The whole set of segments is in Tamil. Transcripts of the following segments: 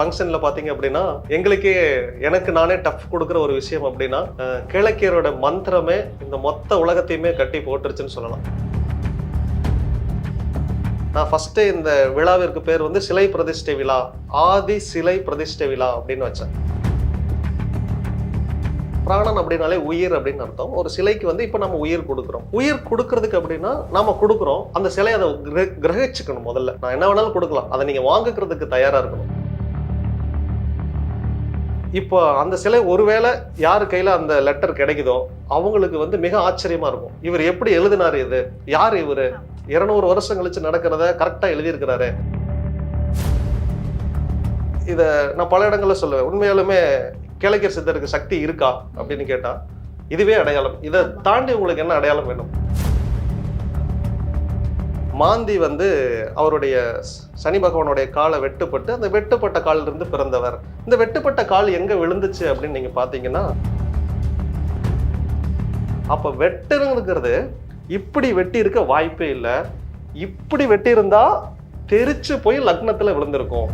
ஃபங்க்ஷனில் பார்த்தீங்க அப்படின்னா எங்களுக்கே எனக்கு நானே டஃப் கொடுக்குற ஒரு விஷயம் அப்படின்னா கிழக்கியரோட மந்திரமே இந்த மொத்த உலகத்தையுமே கட்டி போட்டுருச்சுன்னு சொல்லலாம். நான் ஃபஸ்ட்டு இந்த விழாவிற்கு பேர் வந்து சிலை பிரதிஷ்டை விழா ஆதி சிலை பிரதிஷ்டை விழா அப்படின்னு வச்சேன். பிராணன் அப்படின்னாலே உயிர் அப்படின்னு அர்த்தம். ஒரு சிலைக்கு வந்து இப்போ நம்ம உயிர் கொடுக்குறோம். உயிர் கொடுக்கறதுக்கு அப்படின்னா நம்ம கொடுக்குறோம். அந்த சிலையை அதை கிர- கிரகிச்சுக்கணும் முதல்ல. நான் என்ன வேணாலும் கொடுக்கலாம். அதை நீங்கள் வாங்குக்கிறதுக்கு தயாராக இருக்கணும். இப்போ அந்த சிலை ஒருவேளை யார் கையில் அந்த லெட்டர் கிடைக்குதோ அவங்களுக்கு வந்து மிக ஆச்சரியமா இருக்கும். இவர் எப்படி எழுதினாரு இது? யார் இவரு? இருநூறு வருஷம் கழிச்சு நடக்கிறத கரெக்டாக எழுதியிருக்கிறாரு. இதை நான் பல இடங்களில் சொல்லுவேன். உண்மையாலுமே கிழக்கர் சித்தருக்கு சக்தி இருக்கா? அப்படின்னு கேட்டால் இதுவே அடையாளம். இதை தாண்டி உங்களுக்கு என்ன அடையாளம் வேணும்? மாந்தி வந்து அவருடைய சனி பகவானுடைய காலை வெட்டுப்பட்டு அந்த வெட்டுப்பட்ட காலில் இருந்து பிறந்தவர். இந்த வெட்டுப்பட்ட கால் எங்க விழுந்துச்சு அப்படின்னு நீங்க பாத்தீங்கன்னா அப்ப வெட்டுங்கிறது இப்படி வெட்டி இருக்க வாய்ப்பே இல்லை. இப்படி வெட்டி இருந்தா தெரிச்சு போய் லக்னத்துல விழுந்திருக்கும்.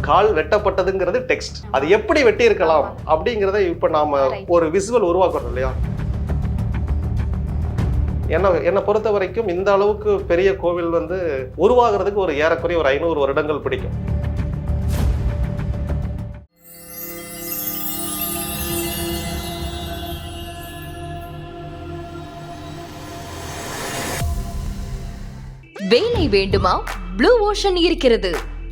கால் வெட்டப்பட்டதுங்கிறது டெக்ஸ்ட் அது எப்படி வெட்டி இருக்கலாம் அப்படிங்கிறத இப்ப நாம. ஒரு விசுவல் உருவாக்குறோம் இல்லையா? என்ன என்னை பொறுத்த வரைக்கும் இந்த அளவுக்கு பெரிய கோவில் வந்து உருவாகிறதுக்கு ஒரு ஏறக்குறைய ஒரு ஐநூறு வருடங்கள் பிடிக்கும். வேலை வேண்டுமா? ப்ளூ ஓஷன் இருக்கிறது.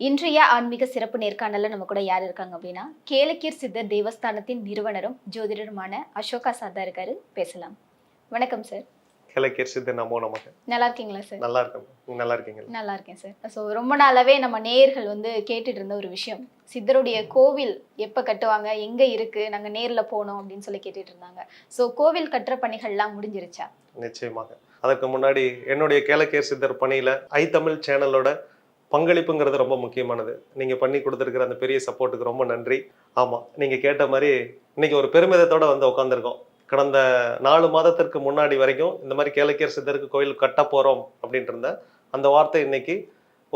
இன்றைய ஆன்மீக சிறப்பு நேர்காணல்ல நம்ம கூட யார் இருக்காங்க அப்படின்னா கேளக்கீர் சித்தர் தேவஸ்தானத்தின் நிறுவனரும் ஜோதிடருமான அசோகா சாதா இருக்காரு. பேசலாம். வணக்கம் சார் கிழக்கேர் சித்த நமோ நமக்கு நல்லா இருக்கீங்களா சார் நல்லா இருக்கும். நீங்க நல்லா இருக்கீங்க நல்லா இருக்கேன் சார் ஸோ ரொம்ப நாளாவே நம்ம நேயர்கள் வந்து கேட்டுட்டு இருந்த ஒரு விஷயம். சித்தருடைய கோவில் எப்போ கட்டுவாங்க? எங்கே இருக்கு? நாங்கள் நேரில் போனோம் அப்படின்னு சொல்லி கேட்டுட்டு இருந்தாங்க. ஸோ கோவில் கட்டுற பணிகள்லாம் முடிஞ்சிருச்சா? நிச்சயமாக. அதற்கு முன்னாடி என்னுடைய கேளக்கேர் சித்தர் பணியில ஐ தமிழ் சேனலோட பங்களிப்புங்கிறது ரொம்ப முக்கியமானது. நீங்க பண்ணி கொடுத்துருக்கிற அந்த பெரிய சப்போர்ட்டுக்கு ரொம்ப நன்றி. ஆமா நீங்க கேட்ட மாதிரி இன்னைக்கு ஒரு பெருமிதத்தோட வந்து உட்காந்துருக்கோம் கடந்த நாலு மாதத்திற்கு முன்னாடி வரைக்கும் இந்த மாதிரி கேளக்கேர் சித்தருக்கு கோயில் கட்ட போறோம் அப்படின்ட்டு இருந்த அந்த வார்த்தை இன்னைக்கு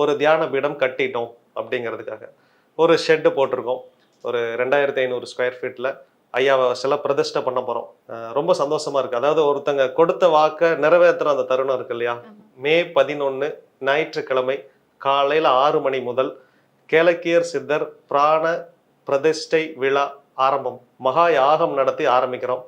ஒரு தியான பீடம் கட்டிட்டோம் அப்படிங்கிறதுக்காக. ஒரு ஷெட்டு போட்டிருக்கோம். ஒரு ரெண்டாயிரத்தி ஐநூறு ஸ்கொயர் ஃபீட்டில் ஐயாவை சில பிரதிஷ்டை பண்ண போகிறோம் ரொம்ப சந்தோஷமா இருக்கு. அதாவது ஒருத்தங்க கொடுத்த வாக்கை நிறைவேற்றுற அந்த தருணம் இருக்கு இல்லையா? மே பதினொன்று ஞாயிற்றுக்கிழமை காலையில் ஆறு மணி முதல் கேலக்கியர் சித்தர் பிராண பிரதிஷ்டை விழா ஆரம்பம். மகா யாகம் நடத்தி ஆரம்பிக்கிறோம்.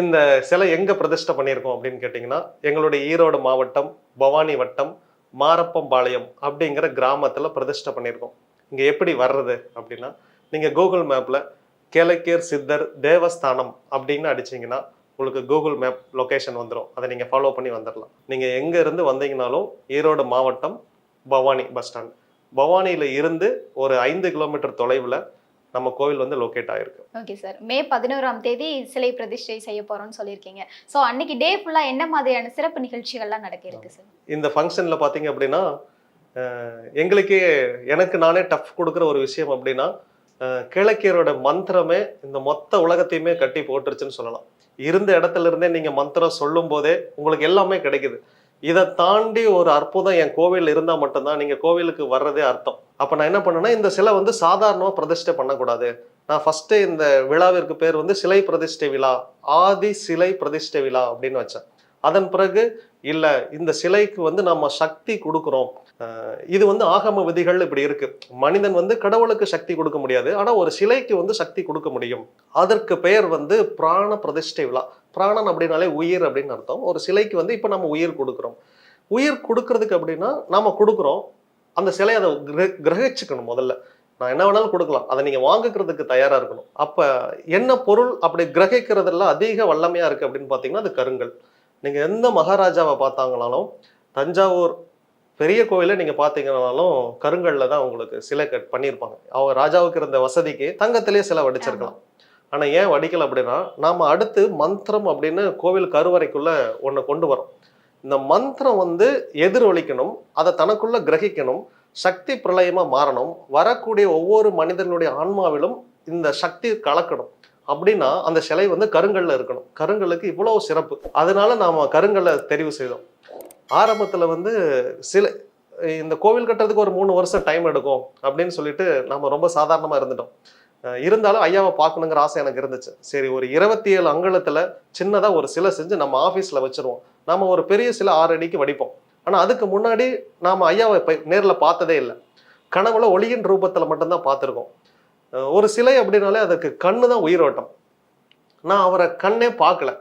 இந்த சிலை எங்கே பிரதிஷ்டை பண்ணியிருக்கோம் அப்படின்னு கேட்டிங்கன்னா எங்களுடைய ஈரோடு மாவட்டம் பவானி வட்டம் மாரப்பம்பாளையம் அப்படிங்கிற கிராமத்தில் பிரதிஷ்டை பண்ணியிருக்கோம். இங்கே எப்படி வர்றது அப்படின்னா நீங்கள் கூகுள் மேப்பில் கேலக்கியர் சித்தர் தேவஸ்தானம் அப்படின்னு அடிச்சிங்கன்னா உங்களுக்கு கூகுள் மேப் லொக்கேஷன் வந்துடும் அதை நீங்கள் ஃபாலோ பண்ணி வந்துடலாம் நீங்கள் எங்கேருந்து வந்தீங்கனாலும் ஈரோடு மாவட்டம் பவானி பஸ் ஸ்டாண்ட் பவானியில் இருந்து ஒரு ஐந்து கிலோமீட்டர் தொலைவில் நம்ம கோவில் வந்து லொக்கேட் ஆகிருக்கு ஓகே சார் மே பதினோராம் தேதி சிலை பிரதிஷ்டை செய்ய போறோம்னு சொல்லியிருக்கீங்க. ஸோ அன்னைக்கு டே ஃபுல்லா என்ன மாதிரியான சிறப்பு நிகழ்ச்சிகள்லாம் நடக்க இருக்கு சார் இந்த ஃபங்க்ஷனில் பார்த்தீங்க அப்படின்னா எங்களுக்கே எனக்கு நானே டஃப் கொடுக்குற ஒரு விஷயம் அப்படின்னா கிழக்கியரோட மந்திரமே இந்த மொத்த உலகத்தையுமே கட்டி போட்டுருச்சுன்னு சொல்லலாம். இருந்த இடத்துல இருந்தே நீங்கள் மந்திரம் சொல்லும் போதே உங்களுக்கு எல்லாமே கிடைக்குது. இதை தாண்டி ஒரு அற்புதம் என் கோவில் இருந்தால் மட்டும்தான் நீங்கள் கோவிலுக்கு வர்றதே அர்த்தம். அப்போ நான் என்ன பண்ணேன்னா இந்த சிலை வந்து சாதாரணமாக பிரதிஷ்டை பண்ணக்கூடாது. நான் ஃபஸ்ட்டு இந்த விழாவிற்கு பேர் வந்து சிலை பிரதிஷ்டை விழா ஆதி சிலை பிரதிஷ்டை விழா அப்படின்னு வச்சேன். அதன் பிறகு இல்லை இந்த சிலைக்கு வந்து நம்ம சக்தி கொடுக்குறோம். இது வந்து ஆகம விதிகள் இப்படி இருக்கு. மனிதன் வந்து கடவுளுக்கு சக்தி கொடுக்க முடியாது. ஆனா ஒரு சிலைக்கு வந்து சக்தி கொடுக்க முடியும். அதற்கு பெயர் வந்து பிராண பிரதிஷ்டை விழா. பிராணன் அப்படின்னாலே உயிர் அப்படின்னு அர்த்தம். ஒரு சிலைக்கு வந்து இப்ப நம்ம உயிர் கொடுக்குறோம். உயிர் கொடுக்கறதுக்கு அப்படின்னா நாம கொடுக்குறோம். அந்த சிலையை அதை கிர- கிரகிச்சுக்கணும் முதல்ல. நான் என்ன வேணாலும் கொடுக்கலாம். அதை நீங்க வாங்குக்கிறதுக்கு தயாரா இருக்கணும். அப்ப என்ன பொருள் அப்படி கிரகிக்கிறதுல அதிக வல்லமையா இருக்கு அப்படின்னு பாத்தீங்கன்னா அது கருங்கல். நீங்க எந்த மகாராஜாவை பார்த்தாங்கனாலும் தஞ்சாவூர் பெரிய கோவிலை நீங்கள் பார்த்தீங்கன்னாலும் கருங்கல்ல தான் உங்களுக்கு சிலை கட் பண்ணியிருப்பாங்க. அவங்க ராஜாவுக்கு இருந்த வசதிக்கு தங்கத்திலே சிலை வடிச்சிருக்கலாம். ஆனால் ஏன் வடிக்கல அப்படின்னா நாம் அடுத்து மந்திரம் அப்படின்னு கோவில் கருவறைக்குள்ள ஒன்று கொண்டு வரோம். இந்த மந்திரம் வந்து எதிரொலிக்கணும் அதை தனக்குள்ளே கிரகிக்கணும் சக்தி பிரளயமாக மாறணும் வரக்கூடிய ஒவ்வொரு மனிதனுடைய ஆன்மாவிலும் இந்த சக்தி கலக்கணும். அப்படின்னா அந்த சிலை வந்து கருங்கல்ல இருக்கணும். கருங்கல்லுக்கு இவ்வளோ சிறப்பு. அதனால நாம கருங்கல்லை தெரிவு செய்தோம். ஆரம்பத்தில் வந்து சில இந்த கோவில் கட்டுறதுக்கு ஒரு மூணு வருஷம் டைம் எடுக்கும் அப்படின்னு சொல்லிட்டு நம்ம ரொம்ப சாதாரணமாக இருந்துட்டோம். இருந்தாலும் ஐயாவை பார்க்கணுங்கிற ஆசை எனக்கு இருந்துச்சு. சரி ஒரு இருபத்தி ஏழு அங்குலத்தில் சின்னதாக ஒரு சிலை செஞ்சு நம்ம ஆஃபீஸில் வச்சுருவோம். நம்ம ஒரு பெரிய சிலை ஆறு அடிக்கு வடிப்போம். ஆனால் அதுக்கு முன்னாடி நாம் ஐயாவை இப்ப நேரில் பார்த்ததே இல்லை. கனவுல ஒளியின் ரூபத்தில் மட்டும்தான் பார்த்துருக்கோம். ஒரு சிலை அப்படின்னாலே அதுக்கு கண்ணு தான் உயிரோட்டம். நான் அவரை கண்ணே பார்க்கல.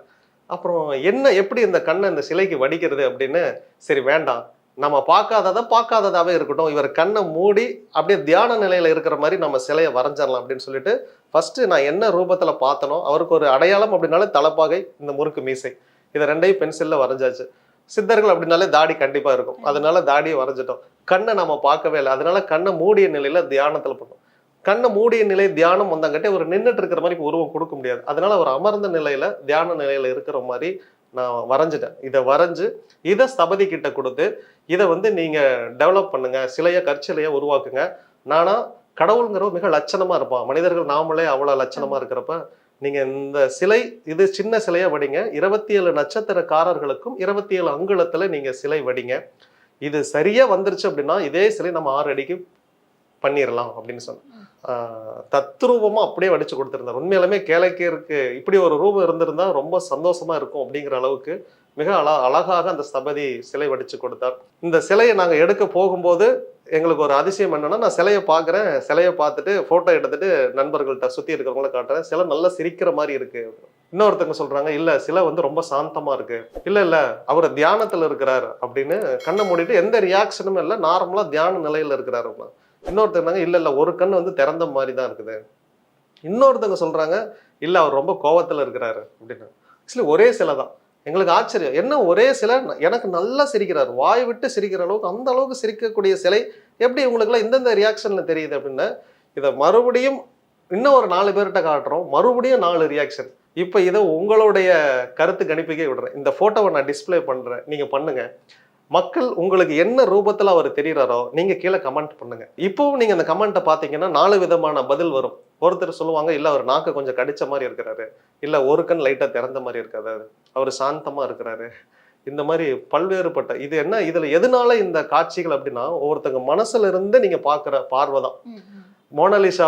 அப்புறம் என்ன எப்படி இந்த கண்ணை இந்த சிலைக்கு வடிக்கிறது அப்படின்னு சரி வேண்டாம். நம்ம பார்க்காததை பார்க்காததாகவே இருக்கட்டும். இவர் கண்ணை மூடி அப்படியே தியான நிலையில் இருக்கிற மாதிரி நம்ம சிலையை வரைஞ்சிடலாம் அப்படின்னு சொல்லிட்டு ஃபஸ்ட்டு நான் என்ன ரூபத்தில் பார்த்தனோ அவருக்கு ஒரு அடையாளம் அப்படின்னாலே தலைப்பாகை இந்த முறுக்கு மீசை. இதை ரெண்டையும் பென்சிலில் வரைஞ்சாச்சு. சித்தர்கள் அப்படின்னாலே தாடி கண்டிப்பாக இருக்கும். அதனால தாடியை வரைஞ்சிட்டோம். கண்ணை நம்ம பார்க்கவே இல்லை. அதனால கண்ணை மூடிய நிலையில் தியானத்தில் பண்ணோம் கண்ணை மூடிய நிலை தியானம் வந்தாங்கட்டே ஒரு நின்றுட்டு இருக்கிற மாதிரி உருவம் கொடுக்க முடியாது. அதனால அவர் அமர்ந்த நிலையில தியான நிலையில இருக்கிற மாதிரி நான் வரைஞ்சிட்டேன். இதை வரைஞ்சு இதை ஸ்தபதி கிட்ட கொடுத்து இதை வந்து நீங்க டெவலப் பண்ணுங்க சிலைய கற்சிலைய உருவாக்குங்க. நானா கடவுளுங்கிறவ மிக லட்சணமா இருப்பான். மனிதர்கள் நாமளே அவ்வளவு லட்சணமா இருக்கிறப்ப நீங்க இந்த சிலை இது சின்ன சிலையா வடிங்க. இருபத்தி ஏழு நட்சத்திரக்காரர்களுக்கும் இருபத்தி ஏழு அங்குலத்துல நீங்க சிலை வடிங்க. இது சரியா வந்துருச்சு அப்படின்னா இதே சிலை நம்ம ஆறு அடிக்கு பண்ணிடலாம் அப்படின்னு சொன்னேன். தத்ரூபமாக அப்படியே அப்படியே வடிச்சு உண்மையிலுமே கேளைக்கே இருக்கு இப்படி ஒரு ரூபம் இருந்திருந்தா ரொம்ப சந்தோஷமா இருக்கும் அப்படிங்கிற அளவுக்கு மிக அழ அழகாக அந்த ஸ்தபதி சிலை வடிச்சு கொடுத்தார். இந்த சிலையை நாங்கள் எடுக்க போகும்போது எங்களுக்கு ஒரு அதிசயம் என்னன்னா நான் சிலையை பார்க்குறேன் சிலையை பார்த்துட்டு ஃபோட்டோ எடுத்துட்டு நண்பர்கள்ட்ட சுற்றி இருக்கிறவங்கள காட்டுறேன். சிலை நல்லா சிரிக்கிற மாதிரி இருக்கு. இன்னொருத்தவங்க சொல்றாங்க இல்ல சிலை வந்து ரொம்ப சாந்தமா இருக்கு. இல்ல இல்ல அவர் தியானத்துல இருக்கிறார். அப்படின்னு கண்ணை மூடிட்டு எந்த ரியாக்ஷனும் இல்லை நார்மலா தியான நிலையில இருக்கிறாரு அவங்க. இன்னொருத்தங்க இல்லை இல்லை ஒரு கண் வந்து திறந்த மாதிரி தான் இருக்குது. இன்னொருத்தவங்க சொல்கிறாங்க இல்லை அவர் ரொம்ப கோவத்தில் இருக்கிறாரு. அப்படின்னு. ஆக்சுவலி ஒரே சிலை தான். எங்களுக்கு ஆச்சரியம். என்ன ஒரே சிலை? எனக்கு நல்லா சிரிக்கிறார். வாய் விட்டு சிரிக்கிற அளவுக்கு அந்த அளவுக்கு சிரிக்கக்கூடிய சிலை எப்படி உங்களுக்குலாம் இந்தந்த ரியாக்ஷனில் தெரியுது அப்படின்னு இதை மறுபடியும் இன்னும் ஒரு நாலு பேர்கிட்ட காட்டுறோம். மறுபடியும் நாலு ரியாக்ஷன் இப்போ இதை உங்களுடைய கருத்து கணிப்புக்கே விடுறேன். இந்த ஃபோட்டோவை நான் டிஸ்ப்ளே பண்ணுறேன் நீங்கள் பண்ணுங்கள் மக்கள் உங்களுக்கு என்ன ரூபத்துல அவர் தெரியறாரோ நீங்க கீழே கமெண்ட் பண்ணுங்க. இப்பவும் நீங்க அந்த கமெண்ட்டை பாத்தீங்கன்னா நாலு விதமான பதில் வரும். ஒருத்தர் சொல்லுவாங்க இல்ல அவர் நாக்கு கொஞ்சம் கடிச்ச மாதிரி இருக்கிறாரு. இல்ல ஒரு கண் லைட்டா திறந்த மாதிரி இருக்காது அவர் சாந்தமா இருக்கிறாரு. இந்த மாதிரி பல்வேறுபட்ட இது என்ன இதுல எதனால இந்த காட்சிகள் அப்படின்னா ஒவ்வொருத்தங்க மனசுல இருந்து நீங்க பாக்குற பார்வை தான். மோனலிசா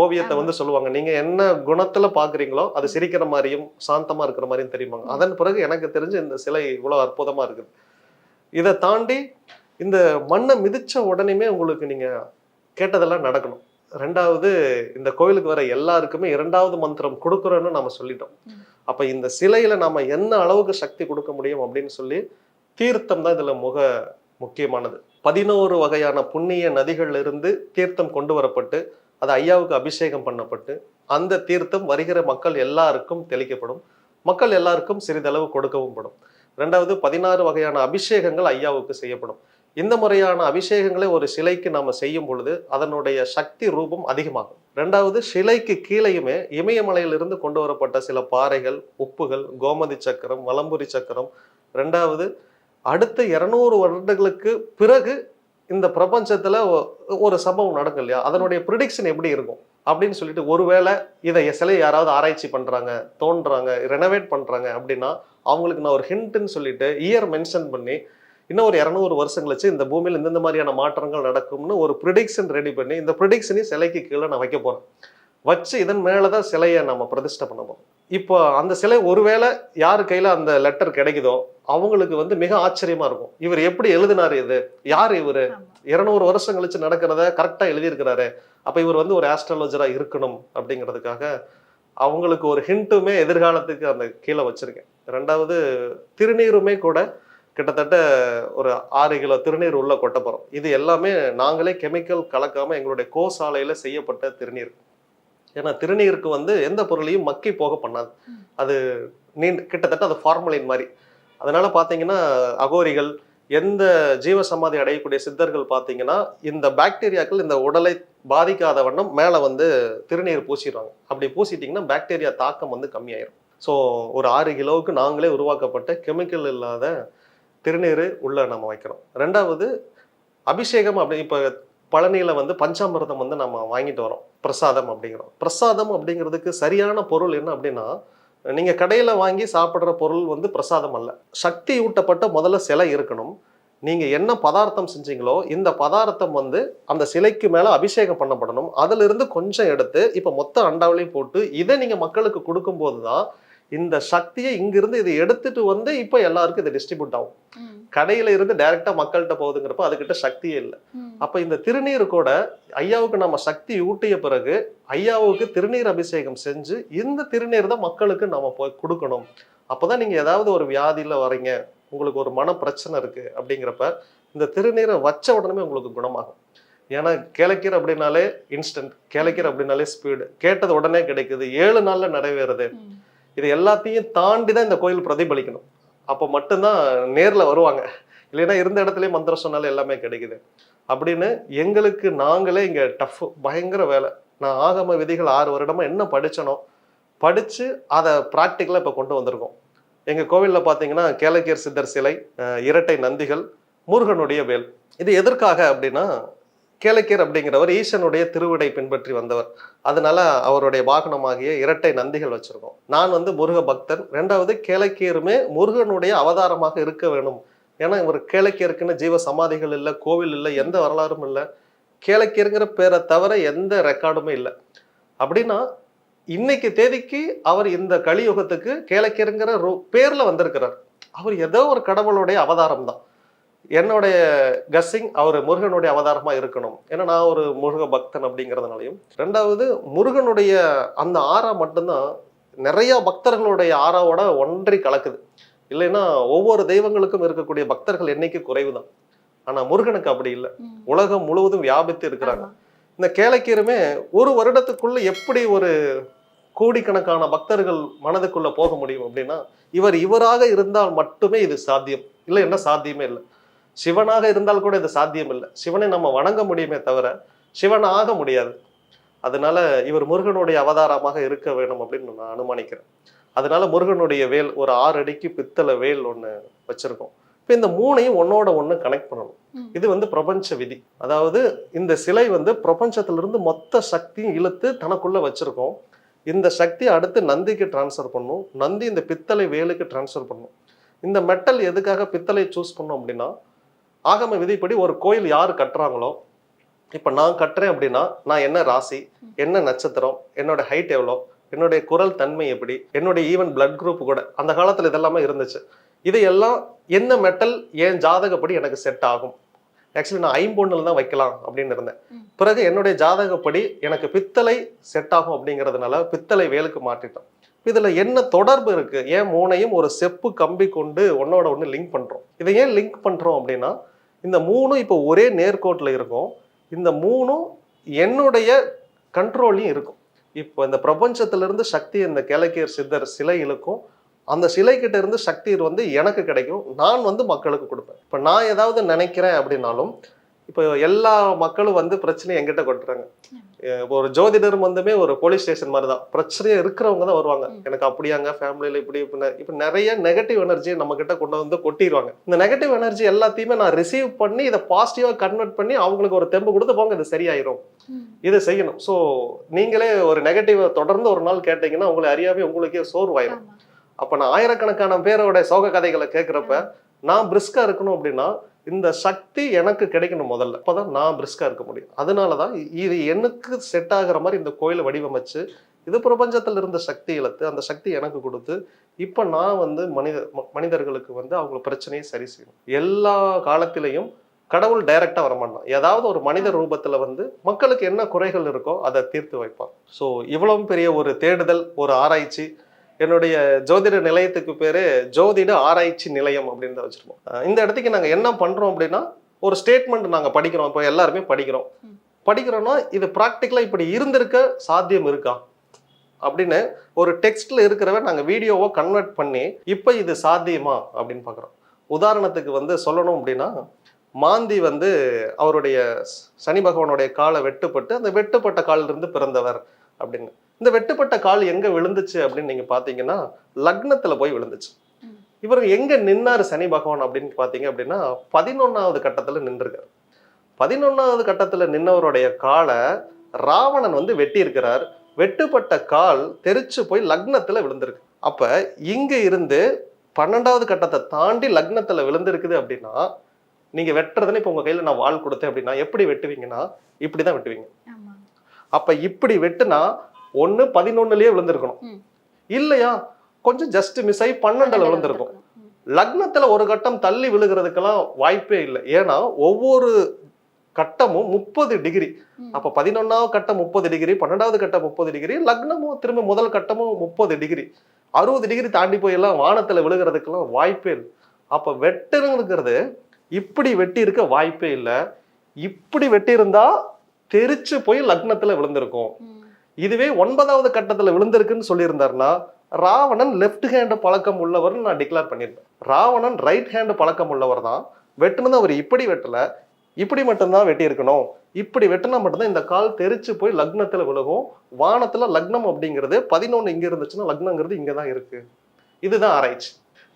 ஓவியத்தை. வந்து சொல்லுவாங்க நீங்க என்ன குணத்துல பாக்குறீங்களோ அது சிரிக்கிற மாதிரியும் சாந்தமா இருக்கிற மாதிரியும் தெரியுமாங்க. அதன் பிறகு எனக்கு தெரிஞ்சு இந்த சிலை இவ்வளவு அற்புதமா இருக்குது. இதை தாண்டி இந்த மண்ணை மிதிச்ச உடனேமே உங்களுக்கு நீங்க கேட்டதெல்லாம் நடக்கணும். ரெண்டாவது இந்த கோயிலுக்கு வர எல்லாருக்குமே இரண்டாவது மந்திரம் கொடுக்குறோன்னு நம்ம சொல்லிட்டோம். அப்போ அப்ப இந்த சிலையில நாம என்ன அளவுக்கு சக்தி கொடுக்க முடியும் அப்படின்னு சொல்லி தீர்த்தம் தான் இதுல முக முக்கியமானது. பதினோரு வகையான புண்ணிய நதிகள்ல இருந்து தீர்த்தம் கொண்டு வரப்பட்டு அது ஐயாவுக்கு அபிஷேகம் பண்ணப்பட்டு அந்த தீர்த்தம் வருகிற மக்கள் எல்லாருக்கும் தெளிக்கப்படும். மக்கள் எல்லாருக்கும் சிறிதளவு கொடுக்கவும் படும். ரெண்டாவது பதினாறு வகையான அபிஷேகங்கள் ஐயாவுக்கு செய்யப்படும். இந்த முறையான அபிஷேகங்களை ஒரு சிலைக்கு நாம் செய்யும் பொழுது அதனுடைய சக்தி ரூபம் அதிகமாகும். ரெண்டாவது சிலைக்கு கீழேயுமே இமயமலையிலிருந்து கொண்டு வரப்பட்ட சில பாறைகள் உப்புகள் கோமதி சக்கரம் வலம்புரி சக்கரம். ரெண்டாவது அடுத்த இரநூறு வருடங்களுக்கு பிறகு இந்த பிரபஞ்சத்தில் ஒரு சம்பவம் நடக்கும் இல்லையா? அதனுடைய ப்ரிடிக்ஷன் எப்படி இருக்கும்? அப்படின்னு சொல்லிட்டு ஒருவேளை இதை சிலை யாராவது ஆராய்ச்சி பண்ணுறாங்க தோன்றாங்க ரெனோவேட் பண்ணுறாங்க அப்படின்னா அவங்களுக்கு நான் ஒரு ஹிண்ட்னு சொல்லிட்டு இயர் மென்ஷன் பண்ணி இன்னும் ஒரு இரநூறு வருஷம் கழிச்சு இந்த பூமியில் இந்தந்த மாதிரியான மாற்றங்கள் நடக்கும்னு ஒரு ப்ரிடிக்ஷன் ரெடி பண்ணி இந்த ப்ரிடிக்ஷனையும் சிலைக்கு கீழே நான் வைக்க போகிறேன் வச்சு இதன் மேலதான் சிலையை நம்ம பிரதிஷ்டை பண்ண போறோம் இப்போ அந்த சிலை ஒருவேளை யார் கையில அந்த லெட்டர் கிடைக்குதோ அவங்களுக்கு வந்து மிக ஆச்சரியமா இருக்கும். இவர் எப்படி எழுதினாரு இது? யார் இவரு. இருநூறு வருஷம் கழிச்சு நடக்கிறத கரெக்டா எழுதியிருக்கிறாரு. அப்ப இவர் வந்து ஒரு ஆஸ்ட்ராலஜரா இருக்கணும் அப்படிங்கிறதுக்காக அவங்களுக்கு ஒரு ஹிண்ட்டுமே எதிர்காலத்துக்கு அந்த கீழே வச்சிருக்கேன். ரெண்டாவது திருநீருமே கூட கிட்டத்தட்ட ஒரு ஆறு கிலோ திருநீர் உள்ள கொட்ட போறோம். இது எல்லாமே நாங்களே கெமிக்கல் கலக்காம எங்களுடைய கோசாலையில செய்யப்பட்ட திருநீர். ஏன்னா திருநீருக்கு வந்து எந்த பொருளையும் மக்கி போக பண்ணாது. அது நீண்ட கிட்டத்தட்ட அது ஃபார்மலின் மாதிரி. அதனால பார்த்தீங்கன்னா அகோரிகள் எந்த ஜீவ சமாதி அடையக்கூடிய சித்தர்கள் பார்த்தீங்கன்னா இந்த பாக்டீரியாக்கள் இந்த உடலை பாதிக்காத வண்ணம் மேலே வந்து திருநீர் பூசிடுவாங்க அப்படி பூசிட்டிங்கன்னா பாக்டீரியா தாக்கம் வந்து கம்மியாயிரும். ஸோ ஒரு ஆறு கிலோவுக்கு நாங்களே உருவாக்கப்பட்ட கெமிக்கல் இல்லாத திருநீர் உள்ள நம்ம வைக்கிறோம். ரெண்டாவது அபிஷேகம் அப்படி இப்போ பழனியில் வந்து பஞ்சாமிர்தம் வந்து நம்ம வாங்கிட்டு வரோம். பிரசாதம் அப்படிங்கிறோம். பிரசாதம் அப்படிங்கிறதுக்கு சரியான பொருள் என்ன அப்படின்னா நீங்கள் கடையில் வாங்கி சாப்பிட்ற பொருள் வந்து பிரசாதம் அல்ல. சக்தி ஊட்டப்பட்ட முதல்ல சிலை இருக்கணும். நீங்கள் என்ன பதார்த்தம் செஞ்சீங்களோ இந்த பதார்த்தம் வந்து அந்த சிலைக்கு மேலே அபிஷேகம் பண்ணப்படணும். அதிலிருந்து கொஞ்சம் எடுத்து இப்போ மொத்த அண்டாவிலையும் போட்டு இதை நீங்கள் மக்களுக்கு கொடுக்கும்போது தான் இந்த சக்தியை இங்கிருந்து இதை எடுத்துட்டு வந்து இப்போ எல்லாருக்கும் இது டிஸ்ட்ரிபியூட் ஆகும். கடையில இருந்து டைரக்டா மக்கள்கிட்ட போகுதுங்கிறப்ப அதுகிட்ட சக்தியே இல்லை. அப்ப இந்த திருநீர் கூட ஐயாவுக்கு நம்ம சக்தி ஊட்டிய பிறகு ஐயாவுக்கு திருநீர் அபிஷேகம் செஞ்சு இந்த திருநீர் தான் மக்களுக்கு நம்ம போய் கொடுக்கணும். அப்பதான் நீங்க ஏதாவது ஒரு வியாதியில வரீங்க உங்களுக்கு ஒரு மன பிரச்சனை இருக்கு அப்படிங்கிறப்ப இந்த திருநீரை வச்ச உடனே உங்களுக்கு குணமாகும். ஏன்னா கேளைக்கீரை அப்படின்னாலே இன்ஸ்டன்ட் கேளைக்கீரை அப்படின்னாலே ஸ்பீடு கேட்டது உடனே கிடைக்குது ஏழு நாள்ல நிறைவேறுது. இது எல்லாத்தையும் தாண்டி தான் இந்த கோயில் பிரதிபலிக்கணும். அப்போ மட்டும்தான் நேரில் வருவாங்க. இல்லைன்னா இருந்த இடத்துலயே மந்திரம் சொன்னாலும் எல்லாமே கிடைக்குது. அப்படின்னு எங்களுக்கு நாங்களே இங்கே டஃப் பயங்கர வேலை. நான் ஆகம விதிகள் ஆறு வருடமாக என்ன படித்தனோ படித்து அதை ப்ராக்டிக்கலாக இப்போ கொண்டு வந்திருக்கோம். எங்கள் கோவிலில் பார்த்தீங்கன்னா கேளக்கியர் சித்தர் சிலை இரட்டை நந்திகள் முருகனுடைய வேல். இது எதற்காக அப்படின்னா கேளக்கியர் அப்படிங்கிறவர் ஈசனுடைய திருவிடை பின்பற்றி வந்தவர். அதனால அவருடைய வாகனமாகிய இரட்டை நந்திகள் வச்சிருக்கோம். நான் வந்து முருக பக்தன் ரெண்டாவது கேளக்கியருமே முருகனுடைய அவதாரமாக இருக்க வேணும். ஏன்னா இவர் கேளக்கியருக்குன்னு ஜீவ சமாதிகள் இல்லை கோவில் இல்லை எந்த வரலாறும் இல்லை. கேளக்கியருங்கிற பேரை தவிர எந்த ரெக்கார்டுமே இல்லை. அப்படின்னா இன்னைக்கு தேதிக்கு அவர் இந்த கலியுகத்துக்கு கேளக்கியருங்கிற ரூ- பேர்ல வந்திருக்கிறார். அவர் ஏதோ ஒரு கடவுளுடைய அவதாரம் தான் என்னுடைய கஸ்ஸிங் அவர் முருகனுடைய அவதாரமா இருக்கணும். ஏன்னா நான் ஒரு முருக பக்தன் அப்படிங்கிறதுனாலையும். ரெண்டாவது முருகனுடைய அந்த ஆறா மட்டும்தான் நிறைய பக்தர்களுடைய ஆறாவோட ஒன்றி கலக்குது. இல்லைன்னா ஒவ்வொரு தெய்வங்களுக்கும் இருக்கக்கூடிய பக்தர்கள் எண்ணிக்கை குறைவு தான் ஆனா முருகனுக்கு அப்படி இல்லை. உலகம் முழுவதும் வியாபித்து இருக்கிறாங்க. இந்த கேளக்கீருமே ஒரு வருடத்துக்குள்ள எப்படி ஒரு கோடிக்கணக்கான பக்தர்கள் மனதுக்குள்ள போக முடியும் அப்படின்னா இவர் இவராக இருந்தால் மட்டுமே இது சாத்தியம். இல்லை என்ன சாத்தியமே இல்லை. சிவனாக இருந்தால் கூட இது சாத்தியம் இல்லை சிவனை நம்ம வணங்க முடியுமே தவிர சிவன் ஆக முடியாது. அதனால இவர் முருகனுடைய அவதாரமாக இருக்க வேணும் அப்படின்னு நான் அனுமானிக்கிறேன். அதனால முருகனுடைய வேல் ஒரு ஆறு அடிக்கு பித்தளை வேல் ஒன்று வச்சிருக்கோம். இப்போ இந்த மூணையும் ஒன்னோட ஒன்று கனெக்ட் பண்ணணும். இது வந்து பிரபஞ்ச விதி. அதாவது இந்த சிலை வந்து பிரபஞ்சத்திலிருந்து மொத்த சக்தியும் இழுத்து தனக்குள்ள வச்சிருக்கோம். இந்த சக்தி அடுத்து நந்திக்கு டிரான்ஸ்ஃபர் பண்ணும் நந்தி இந்த பித்தளை வேலுக்கு டிரான்ஸ்ஃபர் பண்ணும் இந்த மெட்டல் எதுக்காக பித்தளை சூஸ் பண்ணோம் அப்படின்னா ஆகம விதிப்படி ஒரு கோயில் யார் கட்டுறாங்களோ இப்போ நான் கட்டுறேன் அப்படின்னா நான் என்ன ராசி என்ன நட்சத்திரம் என்னோட ஹைட் எவ்வளோ என்னுடைய குரல் தன்மை எப்படி என்னுடைய ஈவன் பிளட் குரூப் கூட அந்த காலத்தில் இதெல்லாமே இருந்துச்சு. இதையெல்லாம் என்ன மெட்டல் என் ஜாதகப்படி எனக்கு செட் ஆகும்? ஆக்சுவலி நான் ஐம்பொண்ணில் தான் வைக்கலாம் அப்படின்னு இருந்தேன். பிறகு என்னுடைய ஜாதகப்படி எனக்கு பித்தளை செட் ஆகும் அப்படிங்கிறதுனால பித்தளை வேலுக்கு மாற்றிட்டோம். இதுல என்ன தொடர்பு இருக்கு? ஏன் மூணையும் ஒரு செப்பு கம்பி கொண்டு ஒன்னோட ஒன்று லிங்க் பண்றோம். இதை ஏன் லிங்க் பண்றோம் அப்படின்னா இந்த மூணும் இப்போ ஒரே நேர்கோட்டில் இருக்கும். இந்த மூணும் என்னுடைய கண்ட்ரோல்லையும் இருக்கும். இப்போ இந்த பிரபஞ்சத்திலிருந்து சக்தி இந்த கிழக்கியர் சித்தர் சிலை இழுக்கும். அந்த சிலை கிட்ட இருந்து சக்தி வந்து எனக்கு கிடைக்கும். நான் வந்து மக்களுக்கு கொடுப்பேன். இப்போ நான் ஏதாவது நினைக்கிறேன் அப்படின்னாலும் இப்போ எல்லா மக்களும் வந்து பிரச்சனையை என்கிட்ட கொட்டுறாங்க. ஒரு ஜோதிடர் வந்துமே ஒரு போலீஸ் ஸ்டேஷன் மாதிரி தான் பிரச்சனையா இருக்கிறவங்க தான் வருவாங்க. எனக்கு அப்படியாங்க ஃபேமிலியில இப்படி இப்படின்னு. இப்போ நிறைய நெகட்டிவ் எனர்ஜி நம்ம கிட்ட கொண்டு வந்து கொட்டிடுவாங்க இந்த நெகட்டிவ் எனர்ஜி எல்லாத்தையுமே நான் ரிசீவ் பண்ணி இதை பாசிட்டிவா கன்வெர்ட் பண்ணி அவங்களுக்கு ஒரு தெம்பு கொடுத்து போங்க இது சரியாயிரும். இதை செய்யணும். ஸோ நீங்களே ஒரு நெகட்டிவ் தொடர்ந்து ஒரு நாள் கேட்டீங்கன்னா உங்களை அறியாமே உங்களுக்கே சோர்வாயிரும். அப்ப நான் ஆயிரக்கணக்கான பேரோட சோக கதைகளை கேட்குறப்ப நான் பிரிஸ்கா இருக்கணும் அப்படின்னா இந்த சக்தி எனக்கு கிடைக்கணும் முதல்ல. அப்பதான் நான் பிரிஸ்கா இருக்க முடியும். அதனாலதான் இது எனக்கு செட் ஆகுற மாதிரி இந்த கோயிலை வடிவமைச்சு இது பிரபஞ்சத்துல இருந்த சக்தி இழுத்து அந்த சக்தி எனக்கு கொடுத்து இப்ப நான் வந்து மனித மனிதர்களுக்கு வந்து அவங்க பிரச்சனையை சரி செய்யணும். எல்லா காலத்திலையும் கடவுள் டைரக்டா வரமாட்டான். ஏதாவது ஒரு மனித ரூபத்துல வந்து மக்களுக்கு என்ன குறைகள் இருக்கோ அதை தீர்த்து வைப்பான். ஸோ இவ்வளவு பெரிய ஒரு தேடுதல் ஒரு ஆராய்ச்சி என்னுடைய ஜோதிட நிலையத்துக்கு பேரு ஜோதிட ஆராய்ச்சி நிலையம் அப்படின்னு தான் வச்சிருக்கோம் அஹ் இந்த இடத்துக்கு நாங்க என்ன பண்றோம் அப்படின்னா ஒரு ஸ்டேட்மெண்ட் நாங்க படிக்கிறோம். இப்போ எல்லாருமே படிக்கிறோம். ம். படிக்கிறோம்னா இது ப்ராக்டிக்கலா இப்படி இருந்திருக்க சாத்தியம் இருக்கா? அப்படின்னு ஒரு டெக்ஸ்ட்ல இருக்கிறவ நாங்க வீடியோவை கன்வெர்ட் பண்ணி இப்போ இது சாத்தியமா அப்படின்னு பார்க்குறோம் உதாரணத்துக்கு வந்து சொல்லணும் அப்படின்னா மாந்தி வந்து அவருடைய சனி பகவானுடைய காலை வெட்டுப்பட்டு அந்த வெட்டுப்பட்ட காலில் இருந்து பிறந்தவர். அப்படின்னு. இந்த வெட்டுப்பட்ட கால் எங்க விழுந்துச்சு அப்படின்னு நீங்க பாத்தீங்கன்னா லக்னத்துல போய் விழுந்துச்சு. இவர் எங்க நின்னாரு சனி பகவான் அப்படின்னு பாத்தீங்க அப்படின்னா பதினொன்னாவது கட்டத்துல நின்றுருக்காரு. பதினொன்னாவது கட்டத்துல நின்னவருடைய காலை ராவணன் வந்து வெட்டி இருக்கிறார் வெட்டுப்பட்ட கால் தெரிச்சு போய் லக்னத்துல விழுந்திருக்கு. அப்ப இங்க இருந்து பன்னெண்டாவது கட்டத்தை தாண்டி லக்னத்துல விழுந்திருக்குது அப்படின்னா நீங்க வெட்டுறதுன்னு இப்ப உங்க கையில நான் வாள் கொடுத்தேன் அப்படின்னா எப்படி வெட்டுவீங்கன்னா இப்படிதான் வெட்டுவீங்க. அப்ப இப்படி வெட்டுனா ஒண்ணு பதினொன்னுலயே விழுந்திருக்கணும். இல்லையா? கொஞ்சம் ஜஸ்ட் மிஸ் ஆகி பன்னெண்டுல விழுந்திருக்கும். லக்னத்துல ஒரு கட்டம் தள்ளி விழுகிறதுக்கெல்லாம் வாய்ப்பே இல்லை. ஏன்னா ஒவ்வொரு கட்டமும் முப்பது டிகிரி. அப்ப பதினொன்னாவது கட்டம் முப்பது டிகிரி பன்னெண்டாவது கட்டம் முப்பது டிகிரி லக்னமும் திரும்ப முதல் கட்டமும் முப்பது டிகிரி. அறுபது டிகிரி தாண்டி போய் எல்லாம் வானத்துல விழுகிறதுக்கெல்லாம் வாய்ப்பே இல்லை. அப்ப வெட்டுங்கிறது இப்படி வெட்டி இருக்க வாய்ப்பே இல்லை. இப்படி வெட்டி இருந்தா தெரிச்சு போய் லக்னத்துல விழுந்திருக்கும். இதுவே ஒன்பதாவது கட்டத்துல விழுந்திருக்குன்னு சொல்லியிருந்தாருன்னா ராவணன் லெஃப்ட் ஹேண்ட் பழக்கம் உள்ளவர்னு நான் டிக்ளேர் பண்ணியிருப்பேன் ராவணன் ரைட் ஹேண்ட் பழக்கம் உள்ளவர் தான். வெட்டுனது அவர் இப்படி வெட்டல. இப்படி மட்டும்தான் வெட்டி இருக்கணும் இப்படி வெட்டினா மட்டும்தான் இந்த கால் தெரிச்சு போய் லக்னத்துல விழுகும். வானத்துல லக்னம் அப்படிங்கிறது பதினொன்னு இங்க இருந்துச்சுன்னா லக்னங்கிறது இங்க தான் இருக்கு. இதுதான் ஆராய்ச்சி.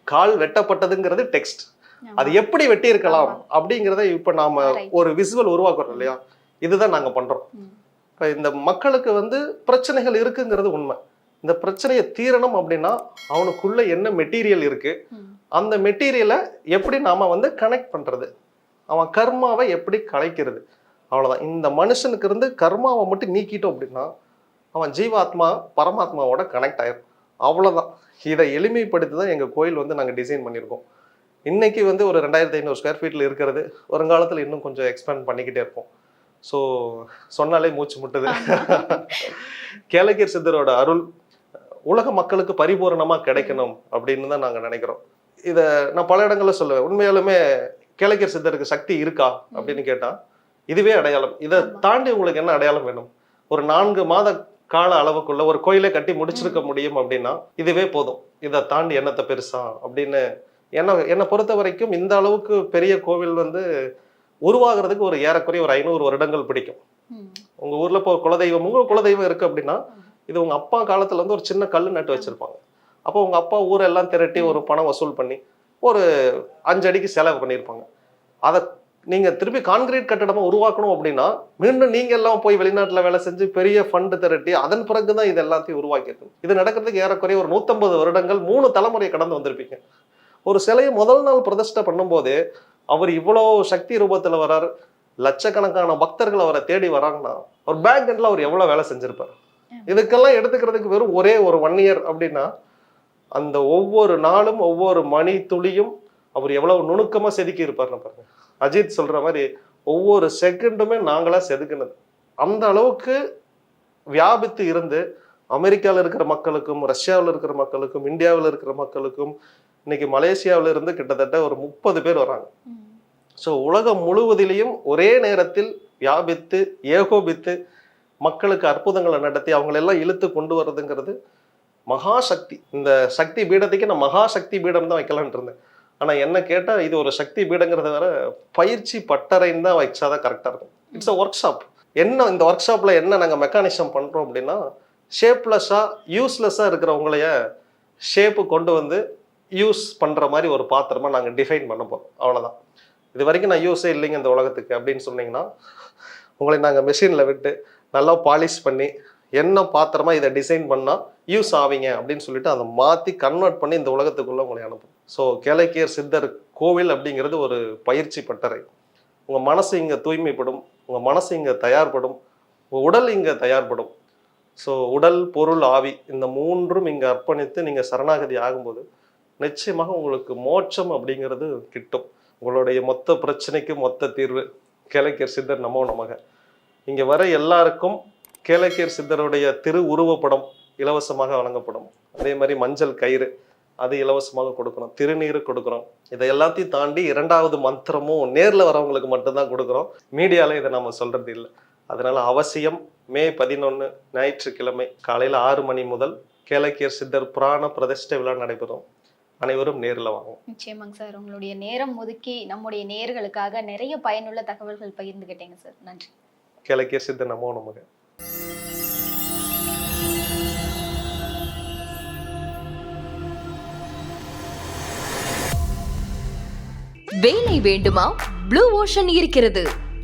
கால் வெட்டப்பட்டதுங்கிறது டெக்ஸ்ட். அது எப்படி வெட்டி இருக்கலாம் ஆமா. அப்படிங்கிறத இப்ப நாம. ஒரு விசுவல் உருவாக்குறோம் இல்லையா? இதுதான் நாங்க பண்றோம். ம். இப்ப இந்த மக்களுக்கு வந்து பிரச்சனைகள் இருக்குங்கிறது உண்மை. இந்த பிரச்சனையை தீரணும் அப்படின்னா அவனுக்குள்ள என்ன மெட்டீரியல் இருக்கு. அந்த மெட்டீரியலை எப்படி நாம வந்து கனெக்ட் பண்றது? அவன் கர்மாவை எப்படி கலைக்கிறது? அவ்வளவுதான். இந்த மனுஷனுக்கு இருந்து கர்மாவை மட்டும் நீக்கிட்டோம் அப்படின்னா அவன் ஜீவாத்மா பரமாத்மாவோட கனெக்ட் ஆயிரும். அவ்வளவுதான். இதை எளிமைப்படுத்தி தான் எங்க கோயில் வந்து நாங்க டிசைன் பண்ணியிருக்கோம். இன்னைக்கு வந்து ஒரு ரெண்டாயிரத்தி ஐநூறு ஸ்கொயர் ஃபீட்ல இருக்கிறது. வருங்காலத்துல இன்னும் கொஞ்சம் எக்ஸ்பேண்ட் பண்ணிக்கிட்டே இருப்போம். ஸோ சொன்னாலே மூச்சு முட்டுது. கேளகீர் சித்தரோட அருள் உலக மக்களுக்கு பரிபூரணமா கிடைக்கணும் அப்படின்னு தான் நாங்க நினைக்கிறோம். இத நான் பல இடங்கள்ல சொல்லுவேன். உண்மையாலுமே கேளகீர் சித்தருக்கு சக்தி இருக்கா அப்படின்னு கேட்டா இதுவே அடையாளம். இதை. தாண்டி உங்களுக்கு என்ன அடையாளம் வேணும்? ஒரு நான்கு மாத கால அளவுக்குள்ள ஒரு கோயிலை கட்டி முடிச்சிருக்க முடியும் அப்படின்னா இதுவே போதும். இதை தாண்டி என்னத்த பெருசா அப்படின்னு என்ன என்னை பொறுத்த வரைக்கும் இந்த அளவுக்கு பெரிய கோவில் வந்து உருவாகிறதுக்கு ஒரு ஏறக்குறைய ஒரு ஐநூறு வருடங்கள் பிடிக்கும். உங்க ஊர்ல இப்போ குலதெய்வம் உங்க குலதெய்வம் இருக்கு அப்படின்னா. இது உங்க அப்பா காலத்துல வந்து ஒரு சின்ன கல் நட்டு வச்சிருப்பாங்க அப்போ உங்க அப்பா ஊரெல்லாம் திரட்டி ஒரு பணம் வசூல் பண்ணி ஒரு அஞ்சு அடிக்கு செலவு பண்ணியிருப்பாங்க அதை நீங்க திருப்பி கான்கிரீட் கட்டடமா உருவாக்கணும் அப்படின்னா மீண்டும் நீங்க எல்லாம் போய் வெளிநாட்டுல வேலை செஞ்சு பெரிய ஃபண்டு திரட்டி அதன் பிறகுதான் இது எல்லாத்தையும் உருவாக்கியிருக்கணும் இது நடக்கிறதுக்கு ஏறக்குறைய ஒரு நூத்தம்பது வருடங்கள் மூணு தலைமுறை கடந்து வந்திருப்பீங்க ஒரு சிலையை முதல் நாள் பிரதிஷ்டை பண்ணும்போது அவர் இவ்வளவு சக்தி ரூபத்துல வரார் லட்சக்கணக்கான பக்தர்கள் அவரை தேடி வராங்கன்னா அவர் பேக் எண்ட்ல அவர் எவ்வளவு வேலை செஞ்சிருப்பார்? இதுக்கெல்லாம் எடுத்துக்கிறதுக்கு வெறும் ஒரே ஒரு ஒன் இயர் அப்படின்னா அந்த ஒவ்வொரு நாளும் ஒவ்வொரு மணி துளியும் அவர் எவ்வளவு நுணுக்கமா செதுக்கி இருப்பார்னு பாருங்க. அஜித் சொல்ற மாதிரி ஒவ்வொரு செகண்டுமே நாங்களா செதுக்குனது. அந்த அளவுக்கு வியாபித்து இருந்து அமெரிக்காவில் இருக்கிற மக்களுக்கும் ரஷ்யாவில் இருக்கிற மக்களுக்கும் இந்தியாவில் இருக்கிற மக்களுக்கும் இன்னைக்கு மலேசியாவில் இருந்து கிட்டத்தட்ட ஒரு முப்பது பேர் வராங்க. ஸோ உலகம் முழுவதிலையும் ஒரே நேரத்தில் வியாபித்து ஏகோபித்து மக்களுக்கு அற்புதங்களை நடத்தி அவங்களெல்லாம் இழுத்து கொண்டு வர்றதுங்கிறது மகாசக்தி இந்த சக்தி பீடத்துக்கு நான் மகாசக்தி பீடம் தான் வைக்கலான்ட்டு இருந்தேன். ஆனால் என்ன கேட்டால் இது ஒரு சக்தி பீடங்கிறத வேற பயிற்சி பட்டறைன்னு தான் வச்சாதான் கரெக்டாக இருக்கும். இட்ஸ் அ ஒர்க் ஷாப் என்ன இந்த ஒர்க் ஷாப்பில் என்ன நாங்கள் மெக்கானிசம் பண்ணுறோம் அப்படின்னா ஷேப்லெஸ்ஸாக யூஸ்லெஸ்ஸாக இருக்கிறவங்களைய ஷேப்பு கொண்டு வந்து யூஸ் பண்ணுற மாதிரி ஒரு பாத்திரமாக நாங்கள் டிஃபைன் பண்ண போகிறோம் அவ்வளோதான் இது வரைக்கும் நான் யூஸே இல்லைங்க இந்த உலகத்துக்கு அப்படின்னு சொன்னீங்கன்னா உங்களை நாங்கள் மிஷினில் விட்டு நல்லா பாலிஷ் பண்ணி என்ன பாத்திரமா இதை டிசைன் பண்ணால் யூஸ் ஆவீங்க அப்படின்னு சொல்லிட்டு அதை மாற்றி கன்வெர்ட் பண்ணி இந்த உலகத்துக்குள்ளே உங்களை அனுப்பும் ஸோ கேளக்கியர் சித்தர் கோவில் அப்படிங்கிறது ஒரு பயிற்சி பட்டறை. உங்கள் மனசு இங்கே தூய்மைப்படும் உங்கள் மனசு இங்கே தயார்படும் உங்கள் உடல் இங்கே தயார்படும். ஸோ உடல் பொருள் ஆவி இந்த மூன்றும் இங்கே அர்ப்பணித்து நீங்கள் சரணாகதி ஆகும்போது நிச்சயமாக உங்களுக்கு மோட்சம் அப்படிங்கிறது கிட்டும். உங்களுடைய மொத்த பிரச்சனைக்கு மொத்த தீர்வு. கேளக்கியர் சித்தர் நமோ நமக. இங்கே வர எல்லாருக்கும் கேளக்கியர் சித்தருடைய திரு உருவப்படம் இலவசமாக வழங்கப்படும். அதே மாதிரி மஞ்சள் கயிறு அது இலவசமாக கொடுக்குறோம் திருநீர் கொடுக்குறோம் இதை எல்லாத்தையும் தாண்டி இரண்டாவது மந்திரமும் நேரில் வரவங்களுக்கு மட்டும்தான் கொடுக்குறோம். மீடியாவில் இதை நம்ம சொல்கிறது இல்லை. அதனால் அவசியம் மே பதினொன்று ஞாயிற்றுக்கிழமை காலையில் ஆறு மணி முதல் கேளக்கியர் சித்தர் புராண பிரதிஷ்டை விழா நடைபெறும். அனைவரும் நேரில் வாங்க நிச்சயமாங்க சார். உங்களுடைய நேரம் ஒதுக்கி நம்முடைய நேயர்களுக்காக நிறைய பயனுள்ள தகவல்கள் பகிர்ந்துக்கிட்டீங்க சார். நன்றி. கிழக்கிய சித்த நமோ நமக. வேலை வேண்டுமா? ப்ளூ ஓஷன் இருக்கிறது.